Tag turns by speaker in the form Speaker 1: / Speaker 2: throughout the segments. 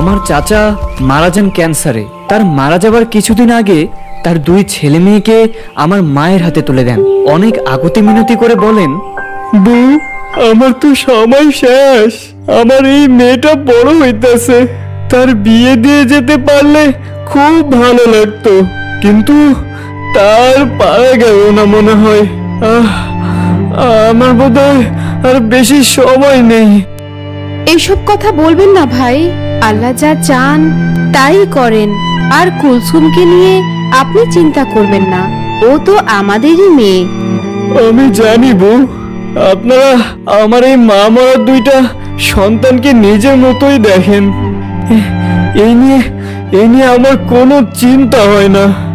Speaker 1: আমার চাচা মারা যান ক্যান্সারে। তার মারা যাবার কিছুদিন আগে তার দুই ছেলে মেয়েকে আমার মায়ের হাতে তুলে দেন। অনেক আগতি মিনতি করে বলেন
Speaker 2: বউ আমার তো সময় শেষ। আমার এই মেয়েটা বড় হইতেছে। তার বিয়ে দিয়ে যেতে পারলে খুব ভালো লাগতো। কিন্তু তার পারা গেল না মনে হয়। আহ, আমার বোধহয় আর বেশি সময় নেই।
Speaker 3: এইসব কথা বলবেন না ভাই। আল্লাহ যা চান তাই করেন। আর কুলসুমকে নিয়ে আপনি চিন্তা করবেন না। ও তো আমাদেরই মেয়ে।
Speaker 2: আমি জানি বউ আপনারা আমার এই মা মরা দুইটা সন্তানকে নিজের মতোই দেখেন। এ- এই নিয়ে এই নিয়ে আমার কোনো চিন্তা হয় না।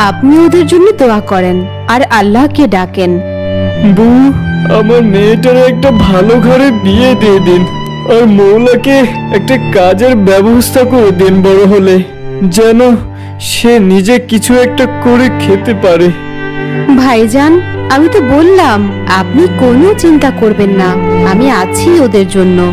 Speaker 3: আপনি ওদের জন্য দোয়া করেন আর আল্লাহকে ডাকেন।
Speaker 2: বউ আমার মেয়েটার একটা ভালো ঘরে বিয়ে দিয়ে দিন। আর মৌলাকে একটা কাজের ব্যবস্থা করে দিন বড় হলে যেন সে নিজে কিছু একটা করে খেতে পারে।
Speaker 3: ভাইজান আমি তো বললাম আপনি কোনো চিন্তা করবেন না আমি আছি ওদের জন্য।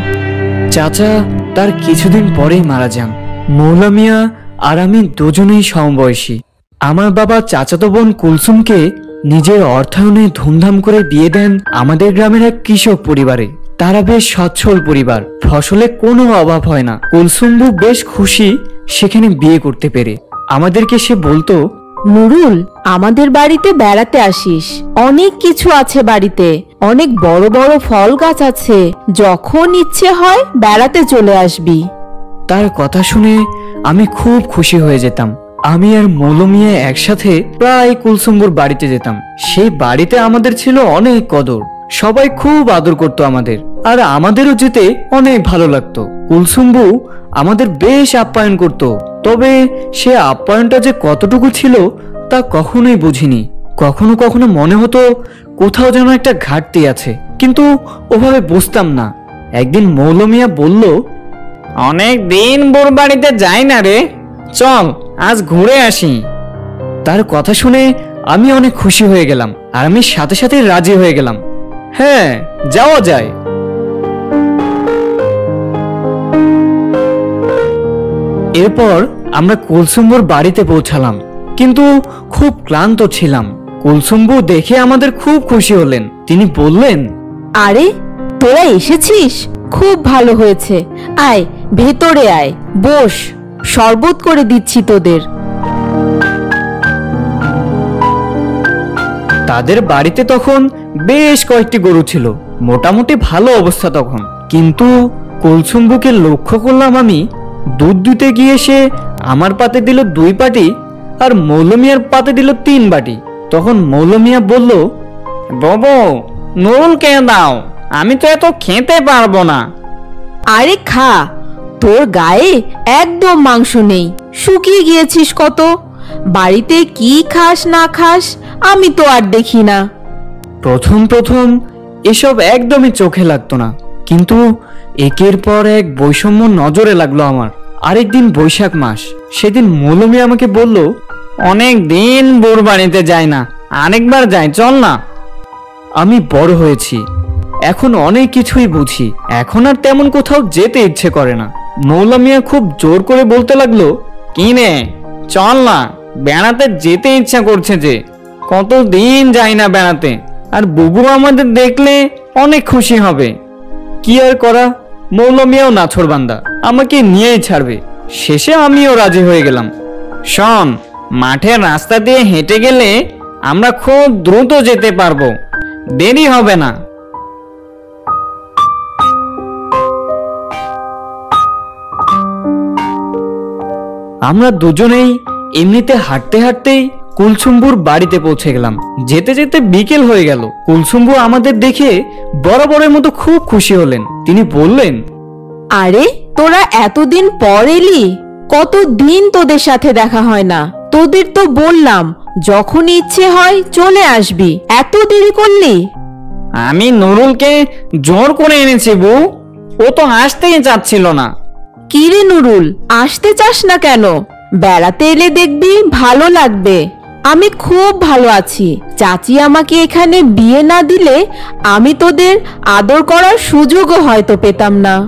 Speaker 1: চাচা তার কিছুদিন পরেই মারা যান। মৌলা মিয়া আর আমি দুজনেই সমবয়সী। আমার বাবা চাচাতো বোন কুলসুমকে নিজের অর্থায়নে ধুমধাম করে বিয়ে দেন আমাদের গ্রামের এক কৃষক পরিবারে। তারা বেশ সচ্ছল পরিবার। ফসলে কোনো অভাব হয় না। কুলসুম্বু বেশ খুশি সেখানে বিয়ে করতে পেরে। আমাদেরকে সে বলতো
Speaker 4: নুরুল আমাদের বাড়িতে বেড়াতে আসিস। অনেক কিছু আছে বাড়িতে। অনেক বড় বড় ফল গাছ আছে। যখন ইচ্ছে হয় বেড়াতে চলে আসবি।
Speaker 1: তার কথা শুনে আমি খুব খুশি হয়ে যেতাম। আমি আর মৌলমিয়া একসাথে প্রায় কুলসুম্বুর বাড়িতে যেতাম। সেই বাড়িতে আমাদের ছিল অনেক কদর। সবাই খুব আদর করত আমাদের। আর আমাদেরও যেতে অনেক ভালো লাগতো। কুলসুম্বু আমাদের বেশ আপ্যায়ন করত। তবে সে আপ্যায়নটা যে কতটুকু ছিল তা কখনোই বুঝিনি। কখনো কখনো মনে হতো কোথাও যেন একটা ঘাটতি আছে কিন্তু ওভাবে বুঝতাম না। একদিন মৌলমিয়া বলল
Speaker 5: অনেক দিন বোর বাড়িতে যাই না রে। চল আজ ঘুরে আসি।
Speaker 1: তার কথা শুনে আমি অনেক খুশি হয়ে গেলাম আর আমি সাথে সাথে রাজি হয়ে গেলাম। হ্যাঁ যাওয়া যায়। এরপর আমরা কুলসুম্বুর বাড়িতে পৌঁছালাম। কিন্তু খুব ক্লান্ত ছিলাম। কুলসুম্বু দেখে আমাদের খুব খুশি হলেন। তিনি বললেন
Speaker 4: আরে তোরা এসেছিস? খুব ভালো হয়েছে। আয় ভেতরে আয়। বস শরবত করে দিচ্ছি তোদের।
Speaker 1: তাদের বাড়িতে তখন বেশ কয়েকটি গরু ছিল। মোটামুটি ভালো অবস্থা তখন। কিন্তু কুলসুম্বুকে লক্ষ্য করলাম আমি দুধ দিতে গিয়ে সে আমার পাতে দিল দুই পাটি আর মৌলমিয়ার পাতে দিল তিন বাটি। তখন মৌলমিয়া বলল
Speaker 5: বাবু কে দাও? আমি তো এত খেতে পারব না।
Speaker 4: আরে খা তোর গায়ে একদম মাংস নেই। শুকিয়ে গিয়েছিস কত? বাড়িতে কি খাস না খাস আমি তো আর দেখি না।
Speaker 1: প্রথম প্রথম এসব একদমই চোখে লাগতো না। কিন্তু একের পর এক বৈষম্য নজরে লাগল আমার। আরেকদিন বৈশাখ মাস। সেদিন মৌলমি আমাকে বলল,
Speaker 5: অনেক দিন বোর বাড়িতে যায় না, আরেকবার যাই, চল না।
Speaker 1: আমি বড় হয়েছি। এখন অনেক কিছুই বুঝি। এখন আর তেমন কোথাও যেতে ইচ্ছে করে না। মৌলা মিয়া খুব জোর করে বলতে লাগল,
Speaker 5: কি রে চল না, বেড়াতে যেতে ইচ্ছা করছে যে কত দিন যাই না বেড়াতে, আর বুবু আমাদের দেখলে অনেক খুশি হবে।
Speaker 1: কি আর করা? মৌলা মিয়াও নাছরবান্দা আমাকে নিয়েই ছাড়বে। শেষে আমিও রাজি হয়ে গেলাম।
Speaker 5: শোন, মাঠের রাস্তা দিয়ে হেঁটে গেলে আমরা খুব দ্রুত যেতে পারব। দেরি হবে না।
Speaker 1: আমরা দুজনেই এমনিতে হাঁটতে হাঁটতেই কুলসুম্বুর বাড়িতে পৌঁছে গেলাম। যেতে যেতে বিকেল হয়ে গেল। কুলসুম্বু আমাদের দেখে বরাবরের মতো খুব খুশি হলেন। তিনি বললেন
Speaker 4: আরে তোরা এতদিন পর এলি? কত দিন তোদের সাথে দেখা হয় না? তোদের তো বললাম যখন ইচ্ছে হয় চলে আসবি। এত দেরি করলি?
Speaker 5: আমি নুরুলকে জোর করে এনেছি বউ। ও তো আসতেই চাচ্ছিল না।
Speaker 4: কিরে নুরুল আসতে চাস না কেন? বেড়াতে এলে দেখবি ভালো লাগবে। আমি খুব ভালো আছি। চাচি আমাকে এখানে বিয়ে না দিলে আমি তোদের আদর করার সুযোগও হয়তো পেতাম না।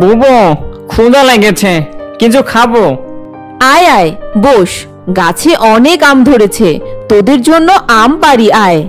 Speaker 5: বুবু ক্ষুধা লেগেছে। কিছু খাব?
Speaker 4: আয় আয় বস। গাছে অনেক আম ধরেছে। তোদের জন্য আম পারি আয়।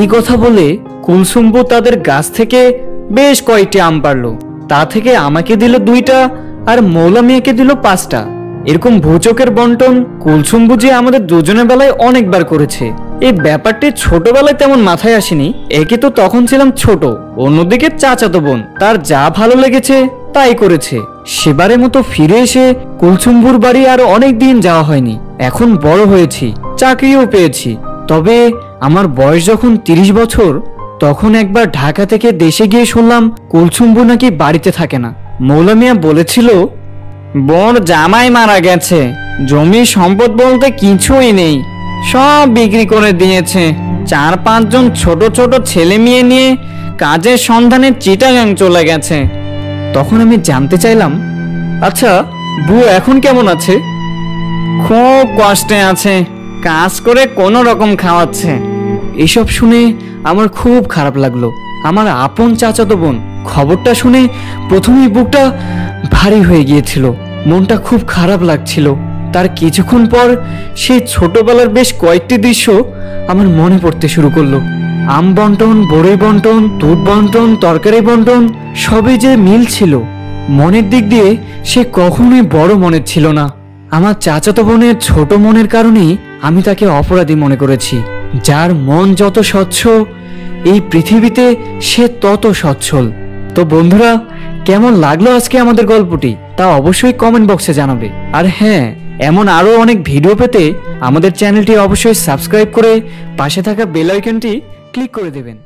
Speaker 1: এই কথা বলে কুলসুম্বু তাদের গাছ থেকে বেশ কয়েকটি আম পারল তা থেকে আমাকে দিল দুইটা আর মৌলা মিয়াকে দিল পাঁচটা। এরকম ভুচকের বন্টন কুলসুম্বু যে আমাদের দুজনের বেলায় অনেকবার করেছে। এই ব্যাপারটি ছোটবেলায় তেমন মাথায় আসেনি। একে তো তখন ছিলাম ছোট, অন্যদিকে চাচাতো বোন। তার যা ভালো লেগেছে, তাই করেছে। সেবারের মতো ফিরে এসে কুলসুম্বুর বাড়ি আর অনেক দিন যাওয়া হয়নি। এখন বড় হয়েছি, চাকরিও পেয়েছি। তবে আমার বয়স যখন তিরিশ বছর, তখন একবার ঢাকা থেকে দেশে গিয়ে শুনলাম কুলসুম্বু নাকি বাড়িতে থাকে না। মৌলা মিয়া বলেছিল
Speaker 5: বড় জামাই মারা গেছে, জমি সম্পদ বলতে কিছুই নেই। সব বিক্রি করে দিয়েছে। চার পাঁচজন ছোট ছোট ছেলে মেয়ে নিয়ে কাজের সন্ধানে চিটাগাং চলে গেছে।
Speaker 1: তখন আমি জানতে চাইলাম আচ্ছা বউ এখন কেমন আছে?
Speaker 5: খুব কষ্টে আছে, কাজ করে কোনো রকম খাওয়াচ্ছে।
Speaker 1: এসব শুনে আমার খুব খারাপ লাগল। আমার আপন চাচাতো বোন খবরটা শুনে প্রথমেই বুকটা ভারী হয়ে গিয়েছিল। মনটা খুব খারাপ লাগছিল। তার কিছুক্ষণ পর সেই ছোটবেলার বেশ কয়েকটি দৃশ্য আমার মনে পড়তে শুরু করল। আম বন্টন, বড়ই বন্টন, দুধ বন্টন, তরকারি বন্টন, সবই যে মিল ছিল, মনের দিক দিয়ে সে কখনোই বড় মনের ছিল না। আমার চাচাতো বোনের ছোট মনের কারণেই আমি তাকে অপরাধী মনে করেছি। যার মন যত স্বচ্ছ, এই পৃথিবীতে সে তত সচ্ছল। তো বন্ধুরা, কেমন লাগল আজকে আমাদের গল্পটি? তা অবশ্যই কমেন্ট বক্সে জানাবে। আর হ্যাঁ এমন আরও অনেক ভিডিও পেতে আমাদের চ্যানেলটি অবশ্যই সাবস্ক্রাইব করে পাশে থাকা বেল আইকনটি ক্লিক করে দেবেন।